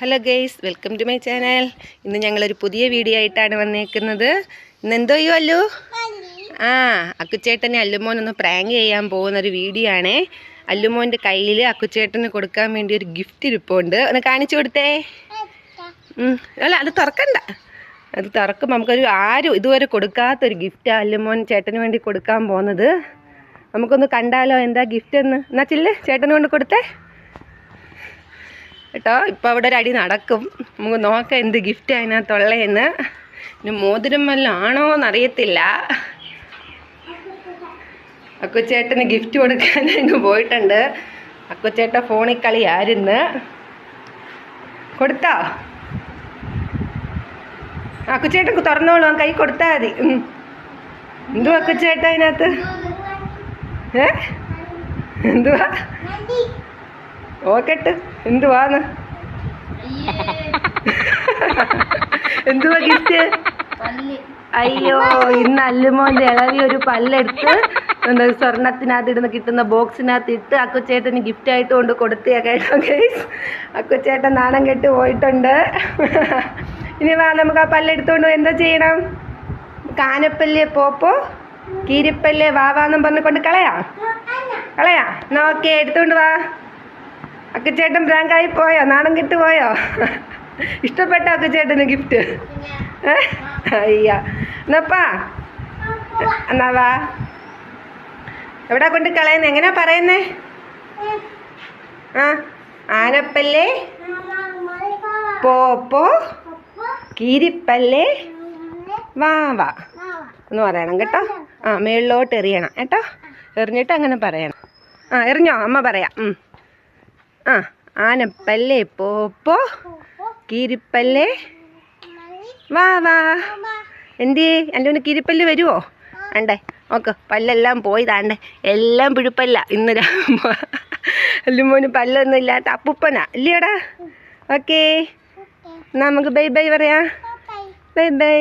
Hello guys welcome to my channel ഇന്ന് ഞങ്ങളൊരു പുതിയ വീഡിയോ ആയിട്ടാണ് വന്നേക്കുന്നത്. ഇന്ന് എന്തോ ചെയ്യോ അല്ലു? ആ അക്കുച്ചേട്ടനെ അല്ലുമോൻ ഒന്ന് പ്രാങ്ക് ചെയ്യാൻ പോകുന്ന ഒരു വീഡിയോ ആണേ. അല്ലുമോന്റെ കയ്യിൽ അക്കുച്ചേട്ടന് കൊടുക്കാൻ വേണ്ടി ഒരു ഗിഫ്റ്റ് ഇരിപ്പുണ്ട്. ഒന്ന് കാണിച്ചു കൊടുത്തേ. അല്ല അത് തുറക്കണ്ട. അത് തുറക്കുമ്പോൾ നമുക്കൊരു ആരും ഇതുവരെ കൊടുക്കാത്തൊരു ഗിഫ്റ്റാണ് അല്ലുമോൻ ചേട്ടന് വേണ്ടി കൊടുക്കാൻ പോകുന്നത്. നമുക്കൊന്ന് കണ്ടാലോ എന്താ ഗിഫ്റ്റ് എന്ന്? എന്നാ ചില്ല് ചേട്ടന് കൊണ്ട് കൊടുത്തേ. കേട്ടോ? ഇപ്പോൾ അവിടെ ഒരു അടി നടക്കും. നമുക്ക് നോക്കാം എന്ത് ഗിഫ്റ്റ് അതിനകത്തുള്ളതെന്ന്. ഇനി മോതിരം വല്ലതും ആണോ എന്നറിയത്തില്ല. അക്കുച്ചേട്ടന് ഗിഫ്റ്റ് കൊടുക്കാൻ അങ്ങ് പോയിട്ടുണ്ട്. അക്കുച്ചേട്ട ഫോണിൽ കളിയായിരുന്നു. കൊടുത്തോ? അക്കുച്ചേട്ടൻ തുറന്നോളൂ അവൻ കൈ കൊടുത്താൽ മതി. എന്തുവാ അക്കുച്ചേട്ട അതിനകത്ത്? ഏ? എന്തുവാ? ഓക്കെട്ട്. എന്തുവാന്ന് എന്തുവാ ഗിഫ്റ്റ്? അയ്യോ ഇന്ന് അല്ലുമോന്റെ ഇളവി ഒരു പല്ലെടുത്ത് എന്താ സ്വർണത്തിനകത്ത് ഇടുന്ന കിട്ടുന്ന ബോക്സിനകത്ത് ഇട്ട് അക്കുച്ചേട്ടന് ഗിഫ്റ്റ് ആയിട്ട് കൊണ്ട് കൊടുത്തിയാ കേട്ടോ ഗൈസ്. അക്കുച്ചേട്ടൻ നാണം കെട്ട് പോയിട്ടുണ്ട്. ഇനി വാ നമുക്ക് ആ പല്ലെടുത്തോണ്ട് എന്താ ചെയ്യണം? കാനപ്പല്ലേ പോപ്പോ? കീരിപ്പല്ലേ വാവാന്നും പറഞ്ഞുകൊണ്ട് കളയാ? കളയാ? എന്നാ ഓക്കെ എടുത്തോണ്ട് വാ. അക്കച്ചേട്ടൻ പ്രാങ്കായി പോയോ? നാണം കെട്ട് പോയോ ഇഷ്ടപ്പെട്ട അക്കച്ചേട്ടന് ഗിഫ്റ്റ് അയ്യ. എന്നപ്പാ? എന്നാ വാ. എവിടെ കൊണ്ട് കളയുന്നേ? എങ്ങനെയാ പറയുന്നേ? ആ ആനപ്പല്ലേ? പോപ്പോ കീരിപ്പല്ലേ? വാ വാ. എന്ന് പറയണം കേട്ടോ. ആ മേളിലോട്ട് എറിയണം കേട്ടോ. എറിഞ്ഞിട്ട് അങ്ങനെ പറയണം. ആ എറിഞ്ഞോ? അമ്മ പറയാം. ആ ആനപ്പല്ലേ? പോപ്പോ കീരിപ്പല്ലേ? വാ വാ. എന്തേ? എന്റെ ഒന്ന് കിരിപ്പല്ല് വരുമോ ആണ്ടേ ഓക്കെ പല്ലെല്ലാം പോയി താണ്ടേ എല്ലാം പിഴുപ്പല്ല. ഇന്ന് അല്ലുമോന് പല്ലൊന്നും ഇല്ലാത്ത അപ്പുപ്പനാ. ഇല്ലയോടാ ഓക്കേ. എന്നാൽ നമുക്ക് ബൈ ബൈ പറയാം. Bye bye.